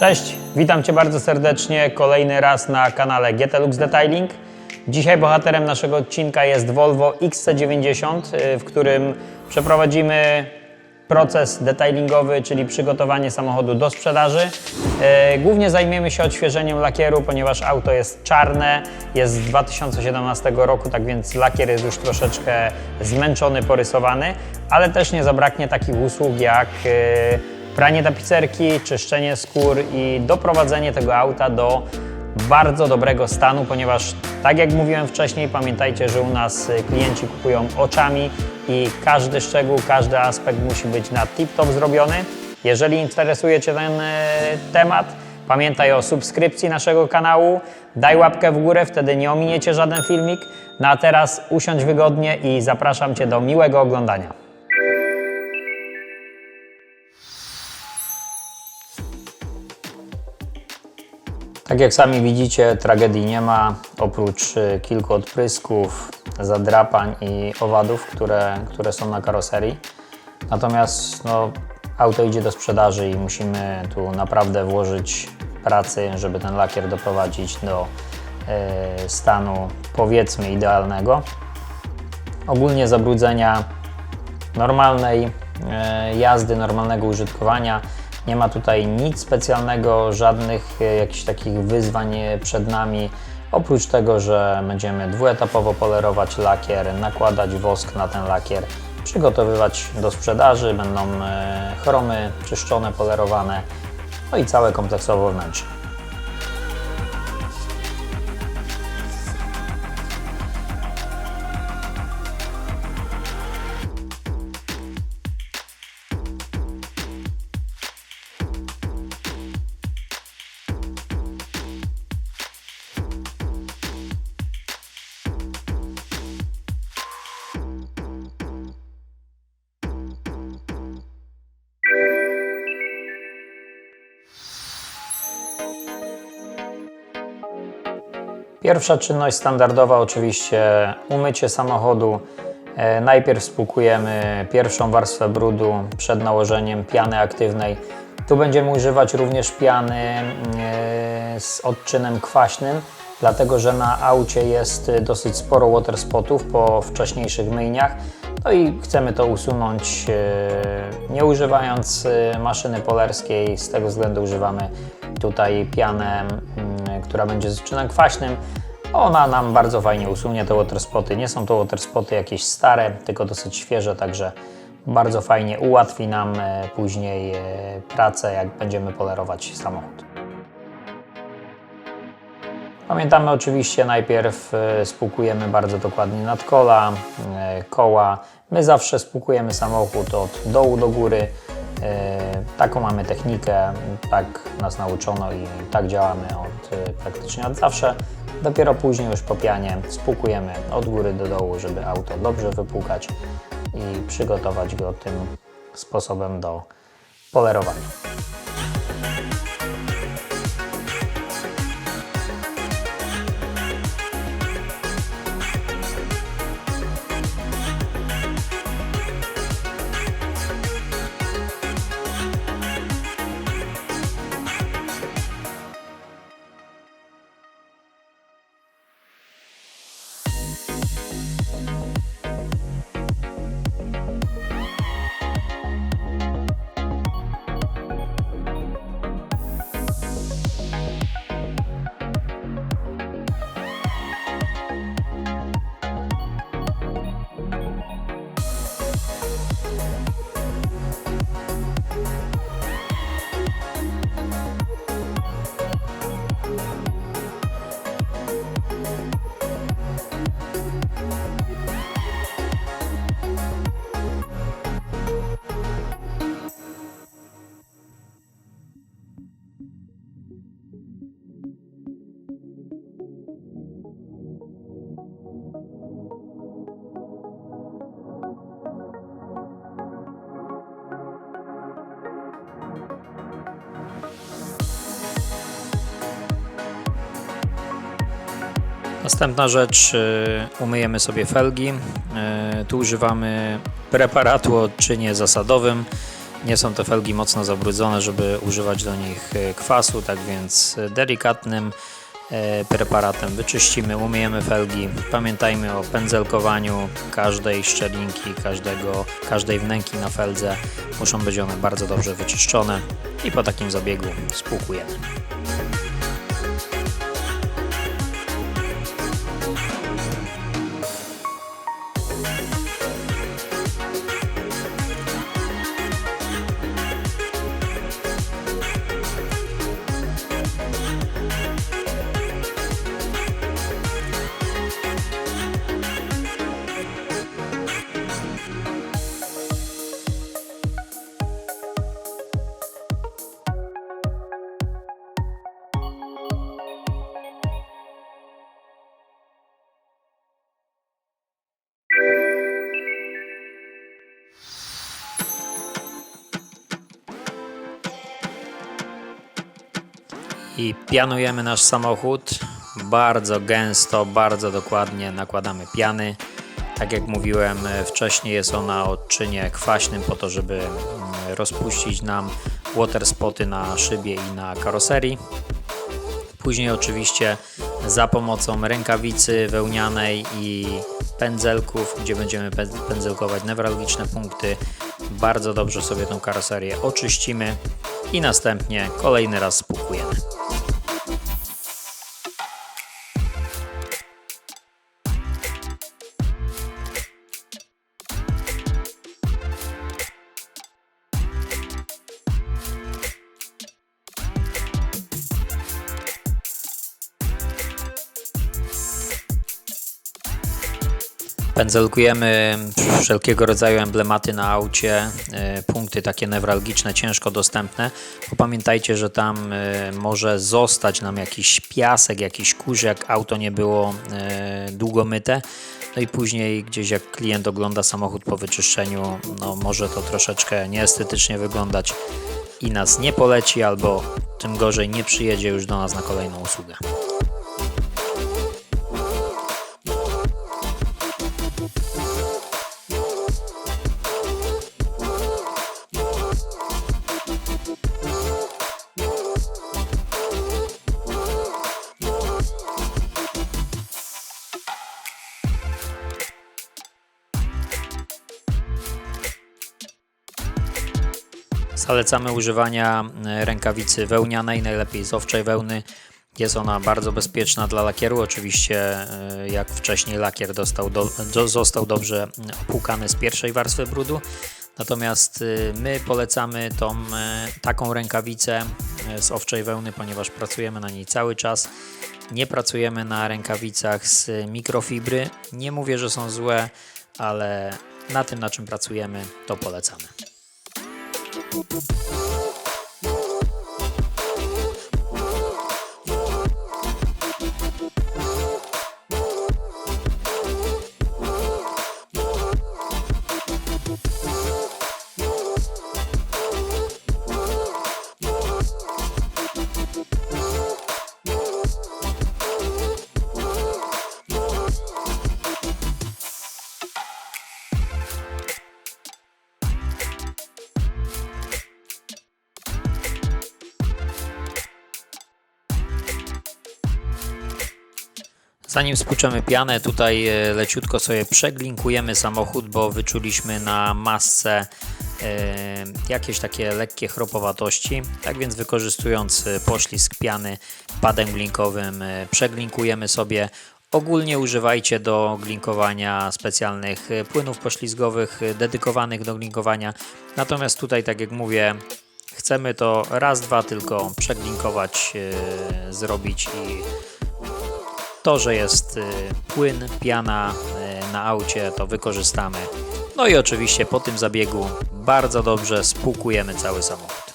Cześć, witam Cię bardzo serdecznie kolejny raz na kanale GT Lux Detailing. Dzisiaj bohaterem naszego odcinka jest Volvo XC90, y, w którym przeprowadzimy proces detailingowy, czyli przygotowanie samochodu do sprzedaży. Y, Głównie zajmiemy się odświeżeniem lakieru, ponieważ auto jest czarne, jest z 2017 roku, tak więc lakier jest już troszeczkę zmęczony, porysowany, ale też nie zabraknie takich usług jak y, pranie tapicerki, czyszczenie skór i doprowadzenie tego auta do bardzo dobrego stanu, ponieważ tak jak mówiłem wcześniej, pamiętajcie, że u nas y, klienci kupują oczami i każdy szczegół, każdy aspekt musi być na tip-top zrobiony. Jeżeli interesuje Cię ten y, temat, pamiętaj o subskrypcji naszego kanału, daj łapkę w górę, wtedy nie ominiecie żaden filmik. No a teraz usiądź wygodnie i zapraszam Cię do miłego oglądania. Tak jak sami widzicie, tragedii nie ma, oprócz y, kilku odprysków, zadrapań i owadów, które, które są na karoserii. Natomiast no, auto idzie do sprzedaży i musimy tu naprawdę włożyć pracy, żeby ten lakier doprowadzić do y, stanu powiedzmy idealnego. Ogólnie zabrudzenia normalnej e, jazdy, normalnego użytkowania. Nie ma tutaj nic specjalnego, żadnych e, jakichś takich wyzwań e, przed nami. Oprócz tego, że będziemy dwuetapowo polerować lakier, nakładać wosk na ten lakier, przygotowywać do sprzedaży, będą e, chromy czyszczone, polerowane, no i całe kompleksowo wnętrze. Pierwsza czynność standardowa oczywiście umycie samochodu. E, Najpierw spłukujemy pierwszą warstwę brudu przed nałożeniem piany aktywnej. Tu będziemy używać również piany e, z odczynem kwaśnym, dlatego że na aucie jest dosyć sporo water spotów po wcześniejszych myjniach. No i chcemy to usunąć e, nie używając maszyny polerskiej. Z tego względu używamy tutaj pianę, mm, która będzie z odczynem kwaśnym. Ona nam bardzo fajnie usunie te waterspoty. Nie są to waterspoty jakieś stare, tylko dosyć świeże, także bardzo fajnie ułatwi nam e, później e, pracę, jak będziemy polerować samochód. Pamiętamy oczywiście najpierw e, spłukujemy bardzo dokładnie nadkola, koła. My zawsze spłukujemy samochód od dołu do góry. E, Taką mamy technikę, tak nas nauczono i tak działamy od e, praktycznie od zawsze. Dopiero później już po pianie spłukujemy od góry do dołu, żeby auto dobrze wypłukać i przygotować go tym sposobem do polerowania. Następna rzecz, y, umyjemy sobie felgi. Y, Tu używamy preparatu o odczynie zasadowym. Nie są to felgi mocno zabrudzone, żeby używać do nich e, kwasu, tak więc delikatnym preparatem wyczyścimy, umyjemy felgi. Pamiętajmy o pędzelkowaniu każdej szczelinki, każdego, każdej wnęki na feldze. Muszą być one bardzo dobrze wyczyszczone i po takim zabiegu spłukujemy. I pianujemy nasz samochód. Bardzo gęsto, bardzo dokładnie nakładamy piany. Tak jak mówiłem wcześniej, jest ona o odczynie kwaśnym po to, żeby mm, rozpuścić nam water spoty na szybie i na karoserii. Później oczywiście za pomocą rękawicy wełnianej i pędzelków, gdzie będziemy pę- pędzelkować newralgiczne punkty, bardzo dobrze sobie tą karoserię oczyścimy i następnie kolejny raz spłukujemy. Pędzelkujemy wszelkiego rodzaju emblematy na aucie, e, punkty takie newralgiczne, ciężko dostępne, pamiętajcie, że tam e, może zostać nam jakiś piasek, jakiś kurz, jak auto nie było e, długo myte. No i później gdzieś jak klient ogląda samochód po wyczyszczeniu, no może to troszeczkę nieestetycznie wyglądać i nas nie poleci, albo tym gorzej nie przyjedzie już do nas na kolejną usługę. Zalecamy używania e, rękawicy wełnianej, najlepiej z owczej wełny. Jest ona bardzo bezpieczna dla lakieru. Oczywiście, e, jak wcześniej lakier do, do, został dobrze opłukany z pierwszej warstwy brudu. Natomiast e, my polecamy tą, taką rękawicę z owczej wełny, ponieważ pracujemy na niej cały czas. Nie pracujemy na rękawicach z mikrofibry. Nie mówię, że są złe, ale na tym, na czym pracujemy, to polecamy. Música Zanim spłuczemy pianę, tutaj e, leciutko sobie przeglinkujemy samochód, bo wyczuliśmy na masce e, jakieś takie lekkie chropowatości. Tak więc wykorzystując e, poślizg piany padem glinkowym przeglinkujemy sobie. Ogólnie używajcie do glinkowania specjalnych płynów poślizgowych dedykowanych do glinkowania. Natomiast tutaj, tak jak mówię, chcemy to raz, dwa tylko przeglinkować, zrobić i to, że jest y, płyn, piana y, na aucie, to wykorzystamy. No i oczywiście po tym zabiegu bardzo dobrze spłukujemy cały samochód.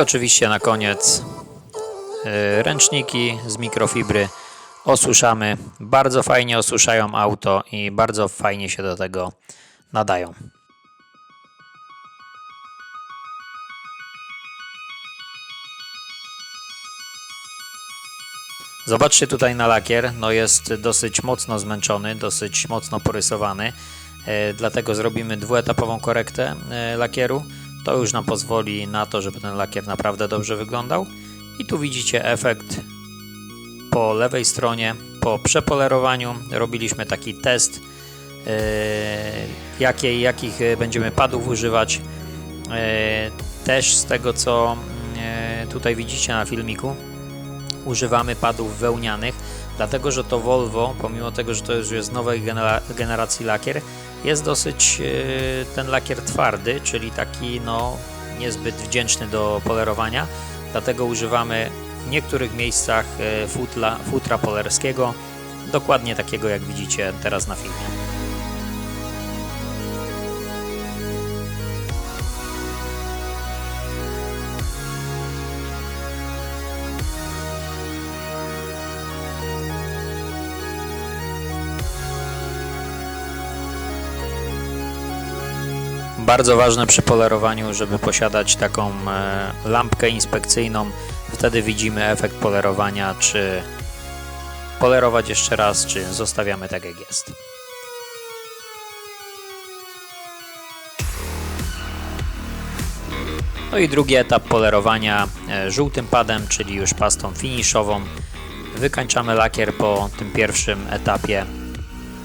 Oczywiście na koniec y, ręczniki z mikrofibry osuszamy. Bardzo fajnie osuszają auto i bardzo fajnie się do tego nadają. Zobaczcie tutaj na lakier, no jest dosyć mocno zmęczony, dosyć mocno porysowany, e, dlatego zrobimy dwuetapową korektę e, lakieru. To już nam pozwoli na to, żeby ten lakier naprawdę dobrze wyglądał. I tu widzicie efekt po lewej stronie, po przepolerowaniu robiliśmy taki test, e, jakie, jakich e, będziemy padów używać. E, Też z tego co e, tutaj widzicie na filmiku, używamy padów wełnianych, dlatego że to Volvo, pomimo tego, że to już jest nowej genera- generacji lakier, jest dosyć e, ten lakier twardy, czyli taki no niezbyt wdzięczny do polerowania, dlatego używamy w niektórych miejscach e, futla, futra polerskiego, dokładnie takiego jak widzicie teraz na filmie. Bardzo ważne przy polerowaniu, żeby posiadać taką e, lampkę inspekcyjną. Wtedy widzimy efekt polerowania, czy polerować jeszcze raz, czy zostawiamy tak jak jest. No i drugi etap polerowania e, żółtym padem, czyli już pastą finiszową. Wykańczamy lakier po tym pierwszym etapie,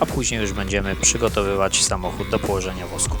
a później już będziemy przygotowywać samochód do położenia wosku.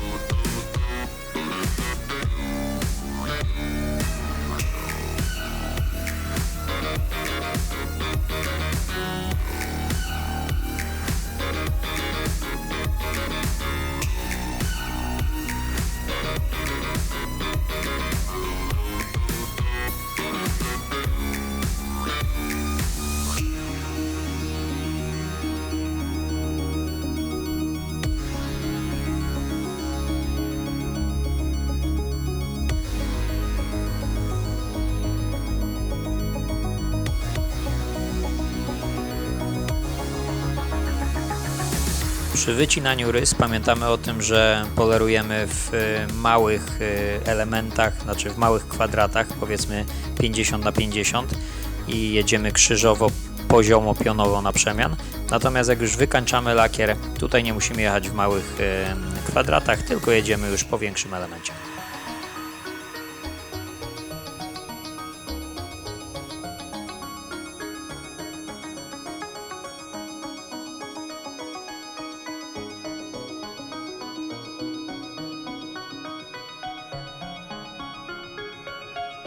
Przy wycinaniu rys pamiętamy o tym, że polerujemy w y, małych y, elementach, znaczy w małych kwadratach, powiedzmy 50 na 50 i jedziemy krzyżowo, poziomo, pionowo na przemian. Natomiast jak już wykańczamy lakier, tutaj nie musimy jechać w małych y, kwadratach, tylko jedziemy już po większym elemencie.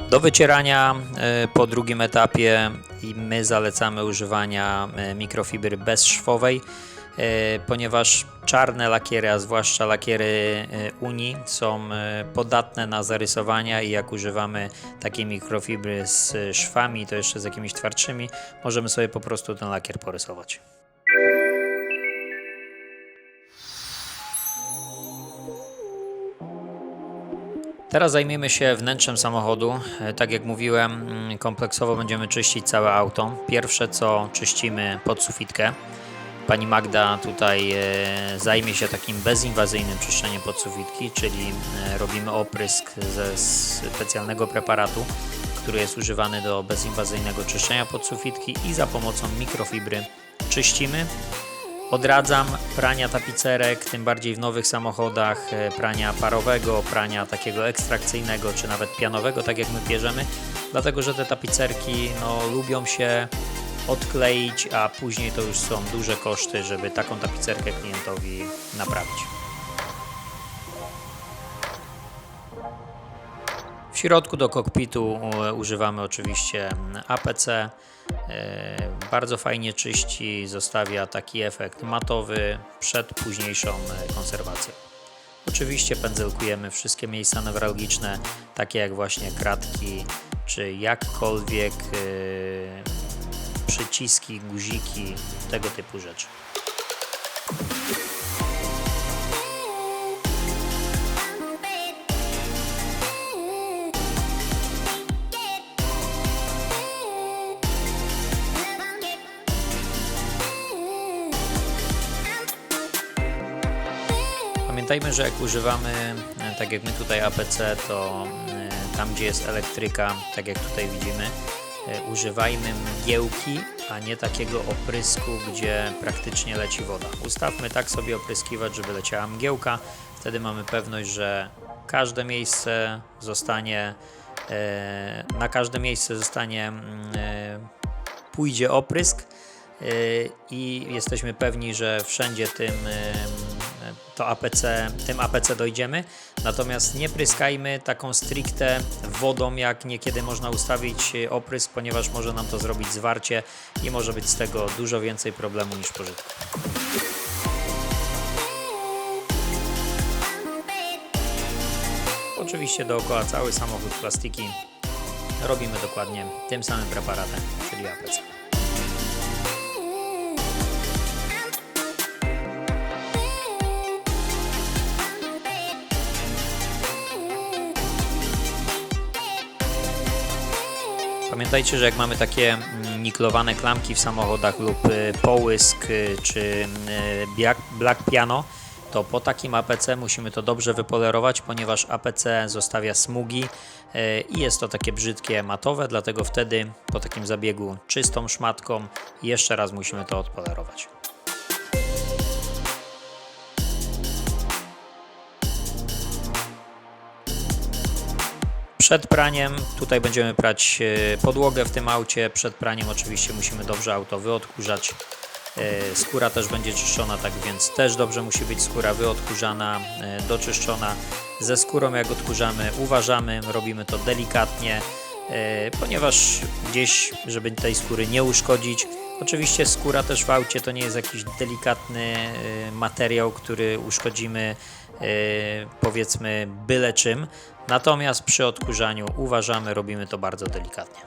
Do wycierania e, po drugim etapie i my zalecamy używania e, mikrofibry bezszwowej, e, ponieważ czarne lakiery, a zwłaszcza lakiery Unii są podatne na zarysowania i jak używamy takiej mikrofibry z szwami, to jeszcze z jakimiś twardszymi, możemy sobie po prostu ten lakier porysować. Teraz zajmiemy się wnętrzem samochodu. E, Tak jak mówiłem, mm, kompleksowo będziemy czyścić całe auto. Pierwsze co czyścimy podsufitkę. Pani Magda tutaj e, zajmie się takim bezinwazyjnym czyszczeniem podsufitki, czyli e, robimy oprysk ze specjalnego preparatu, który jest używany do bezinwazyjnego czyszczenia podsufitki i za pomocą mikrofibry czyścimy. Odradzam prania tapicerek, tym bardziej w nowych samochodach, e, prania parowego, prania takiego ekstrakcyjnego, czy nawet pianowego, tak jak my bierzemy, dlatego że te tapicerki no, lubią się odkleić, a później to już są duże koszty, żeby taką tapicerkę klientowi naprawić. W środku do kokpitu e, używamy oczywiście APC. E, Bardzo fajnie czyści, zostawia taki efekt matowy przed późniejszą e, konserwacją. Oczywiście pędzelkujemy wszystkie miejsca newralgiczne, takie jak właśnie kratki, czy jakkolwiek e, przyciski, guziki, tego typu rzeczy. Pamiętajmy, że jak używamy, e, tak jak my tutaj APC, to e, tam gdzie jest elektryka, tak jak tutaj widzimy, e, używajmy mgiełki, a nie takiego oprysku, gdzie praktycznie leci woda. Ustawmy tak sobie opryskiwać, żeby leciała mgiełka, wtedy mamy pewność, że każde miejsce zostanie, na każde miejsce zostanie mm, pójdzie oprysk i jesteśmy pewni, że wszędzie tym to APC, tym APC dojdziemy. Natomiast nie pryskajmy taką stricte wodą, jak niekiedy można ustawić y, oprysk, ponieważ może nam to zrobić zwarcie i może być z tego dużo więcej problemu niż pożytku. Oczywiście dookoła cały samochód plastiki robimy dokładnie tym samym preparatem, czyli APC. Pamiętajcie, że jak mamy takie mm, niklowane klamki w samochodach lub y, połysk y, czy y, black, piano, to po takim APC musimy to dobrze wypolerować, ponieważ APC zostawia smugi i jest to takie brzydkie matowe, dlatego wtedy po takim zabiegu czystą szmatką jeszcze raz musimy to odpolerować. Przed praniem, tutaj będziemy prać e, podłogę w tym aucie. Przed praniem oczywiście musimy dobrze auto wyodkurzać. E, Skóra też będzie czyszczona, tak więc też dobrze musi być skóra wyodkurzana, e, doczyszczona. Ze skórą jak odkurzamy, uważamy, robimy to delikatnie, ponieważ gdzieś, żeby tej skóry nie uszkodzić. Oczywiście skóra też w aucie to nie jest jakiś delikatny materiał, który uszkodzimy powiedzmy byle czym. Natomiast przy odkurzaniu uważamy, robimy to bardzo delikatnie.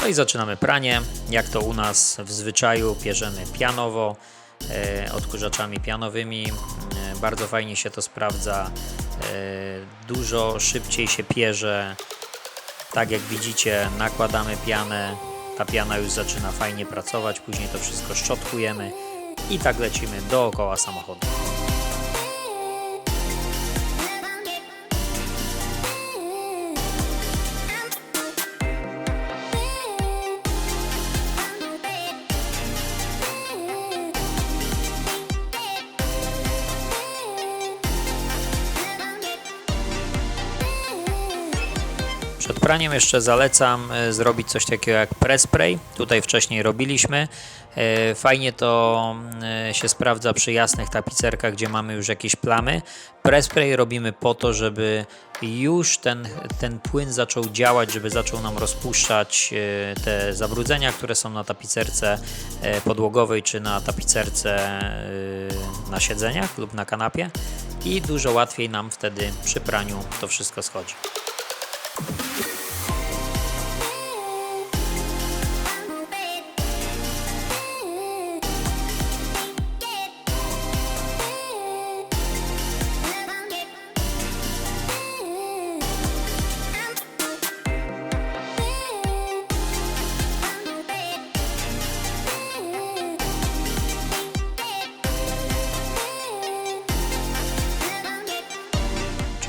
No i zaczynamy pranie. Jak to u nas w zwyczaju, pierzemy pianowo, e, odkurzaczami pianowymi. E, bardzo fajnie się to sprawdza. Dużo szybciej się pierze. Tak jak widzicie, nakładamy pianę. Ta piana już zaczyna fajnie pracować. Później to wszystko szczotkujemy i tak lecimy dookoła samochodu. Praniem jeszcze zalecam e, zrobić coś takiego jak press spray. Tutaj wcześniej robiliśmy. E, Fajnie to e, się sprawdza przy jasnych tapicerkach, gdzie mamy już jakieś plamy. Press spray robimy po to, żeby już ten, ten płyn zaczął działać, żeby zaczął nam rozpuszczać te zabrudzenia, które są na tapicerce podłogowej czy na tapicerce na siedzeniach lub na kanapie i dużo łatwiej nam wtedy przy praniu to wszystko schodzi.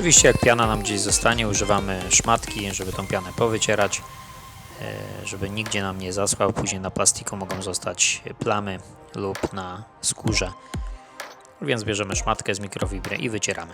Oczywiście jak piana nam gdzieś zostanie, używamy szmatki, żeby tą pianę powycierać, e, żeby nigdzie nam nie zaschła. Później na plastiku mogą zostać plamy lub na skórze. Więc bierzemy szmatkę z mikrofibry i wycieramy.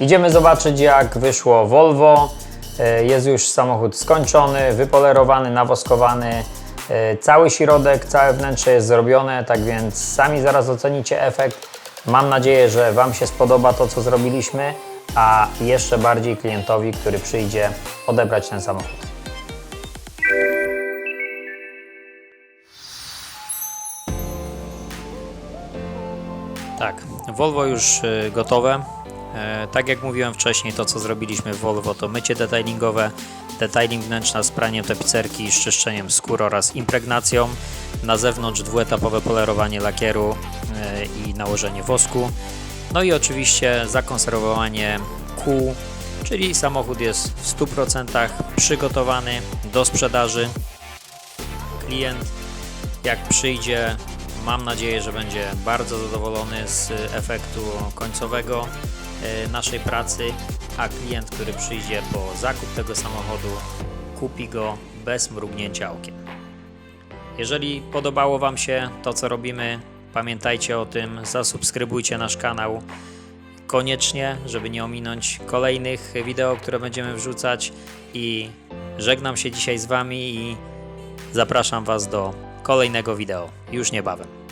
Idziemy zobaczyć jak wyszło Volvo. E, Jest już samochód skończony, wypolerowany, nawoskowany. E, Cały środek, całe wnętrze jest zrobione, tak więc sami zaraz ocenicie efekt. Mam nadzieję, że Wam się spodoba to, co zrobiliśmy, a jeszcze bardziej klientowi, który przyjdzie odebrać ten samochód. Tak, Volvo już y, gotowe. E, Tak jak mówiłem wcześniej, to co zrobiliśmy w Volvo to mycie detailingowe, detailing wnętrza z praniem tapicerki, szczyszczeniem skór oraz impregnacją. Na zewnątrz dwuetapowe polerowanie lakieru e, i nałożenie wosku. No i oczywiście zakonserwowanie kół czyli samochód jest w 100% przygotowany do sprzedaży. Klient jak przyjdzie, mam nadzieję, że będzie bardzo zadowolony z efektu końcowego naszej pracy, a klient, który przyjdzie po zakup tego samochodu, kupi go bez mrugnięcia okiem. Jeżeli podobało Wam się to, co robimy, pamiętajcie o tym, zasubskrybujcie nasz kanał koniecznie, żeby nie ominąć kolejnych wideo, które będziemy wrzucać i żegnam się dzisiaj z Wami i zapraszam Was do kolejnego wideo już niebawem.